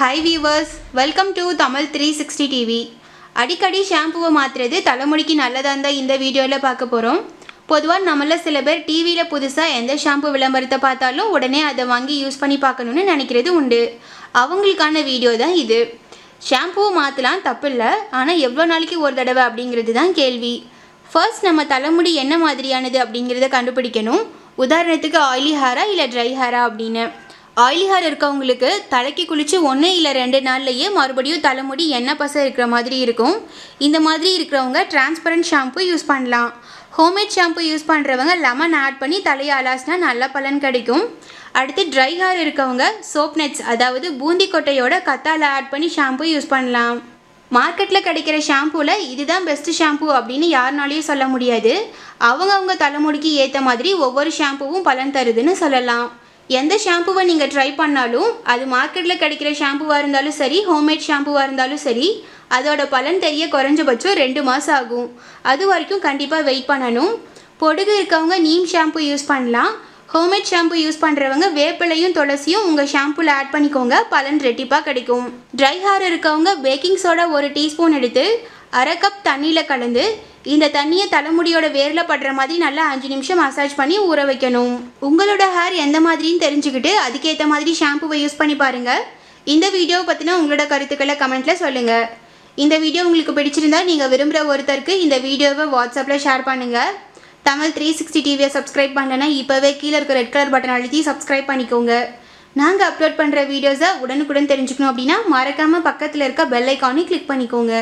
Hi viewers welcome to Tamil three sixty TV அடிக்கடி ஷாம்புவை மாற்றுறது தலைமுடிக்கு நல்லதாக இருந்தால் இந்த வீடியோவில் பார்க்க போகிறோம் பொதுவாக நம்மள சில பேர் டிவியில் புதுசாக எந்த ஷாம்பு விளம்பரத்தை பார்த்தாலும் உடனே அதை வாங்கி யூஸ் பண்ணி பார்க்கணுன்னு நினைக்கிறது உண்டு. அவங்களுக்கான வீடியோ தான் இது. ஷாம்புவை மாற்றலாம் தப்பில்லை ஆனால் எவ்வளோ நாளைக்கு ஒரு தடவை அப்படிங்கிறது தான் கேள்வி. ஃபர்ஸ்ட் நம்ம தலைமுடி என்ன மாதிரியானது அப்படிங்கிறத கண்டுபிடிக்கணும். உதாரணத்துக்கு ஆயிலி ஹேரா இல்லை ட்ரை ஹேரா அப்படின்னு. ஆயிலி ஹேர் இருக்கவங்களுக்கு தலைக்கு குளித்து ஒன்று இல்லை ரெண்டு நாள்லையே மறுபடியும் தலைமுடி எண்ணெய் பசை இருக்கிற மாதிரி இருக்கும். இந்த மாதிரி இருக்கிறவங்க டிரான்ஸ்பரண்ட் ஷாம்பு யூஸ் பண்ணலாம். ஹோம்மேட் ஷாம்பு யூஸ் பண்ணுறவங்க லெமன் ஆட் பண்ணி தலையை அலாசினா நல்ல பலன் கிடைக்கும். அடுத்து ட்ரை ஹேர் இருக்கவங்க சோப் நட்ஸ் அதாவது பூந்தி கொட்டையோட கத்தால ஆட் பண்ணி ஷாம்பு யூஸ் பண்ணலாம். மார்க்கெட்டில் கிடைக்கிற ஷாம்புவில் இதுதான் பெஸ்ட்டு ஷாம்பு அப்படின்னு யாருனாலையும் சொல்ல முடியாது. அவங்கவுங்க தலைமுடிக்கு ஏற்ற மாதிரி ஒவ்வொரு ஷாம்புவும் பலன் தருதுன்னு சொல்லலாம். எந்த ஷாம்புவை நீங்கள் ட்ரை பண்ணாலும் அது மார்க்கெட்டில் கிடைக்கிற ஷாம்புவாக இருந்தாலும் சரி ஹோம்மேட் ஷாம்புவாக இருந்தாலும் சரி அதோட பலன் தெரிய குறைஞ்சபட்சம் ரெண்டு மாதம் ஆகும். அது வரைக்கும் கண்டிப்பாக வெயிட் பண்ணணும். பொடுகு இருக்கவங்க நீம் ஷாம்பு யூஸ் பண்ணலாம். ஹோம்மேட் ஷாம்பு யூஸ் பண்ணுறவங்க வேப்பிலையும் துளசியும் உங்கள் ஷாம்புவில் ஆட் பண்ணிக்கோங்க. பலன் ரெட்டிப்பாக கிடைக்கும். ட்ரை ஹேர் இருக்கவங்க பேக்கிங் சோடா ஒரு டீஸ்பூன் எடுத்து அரை கப் தண்ணியில் கலந்து இந்த தண்ணியை தலைமுடியோட வேரில் படுற மாதிரி நல்லா அஞ்சு நிமிஷம் மசாஜ் பண்ணி ஊற வைக்கணும். உங்களோட ஹேர் எந்த மாதிரின்னு தெரிஞ்சுக்கிட்டு அதுக்கேற்ற மாதிரி ஷாம்புவை யூஸ் பண்ணி பாருங்கள் இந்த வீடியோவை பற்றின உங்களோட கருத்துக்களை கமெண்ட்டில் சொல்லுங்கள் இந்த வீடியோ உங்களுக்கு பிடிச்சிருந்தா நீங்கள் விரும்புகிற ஒருத்தருக்கு இந்த வீடியோவை வாட்ஸ்அப்பில் ஷேர் பண்ணுங்கள் தமிழ் த்ரீ சிக்ஸ்டி டிவியை சப்ஸ்கிரைப் பண்ணலன்னா இப்போவே கீழே இருக்க ரெட் கலர் பட்டன் அழுத்தி சப்ஸ்கிரைப் பண்ணிக்கோங்க. நாங்கள் அப்லோட் பண்ணுற வீடியோஸை உடனுக்குடன் தெரிஞ்சுக்கணும் அப்படின்னா மறக்காமல் பக்கத்தில் இருக்க பெல் ஐக்கானையும் கிளிக் பண்ணிக்கோங்க.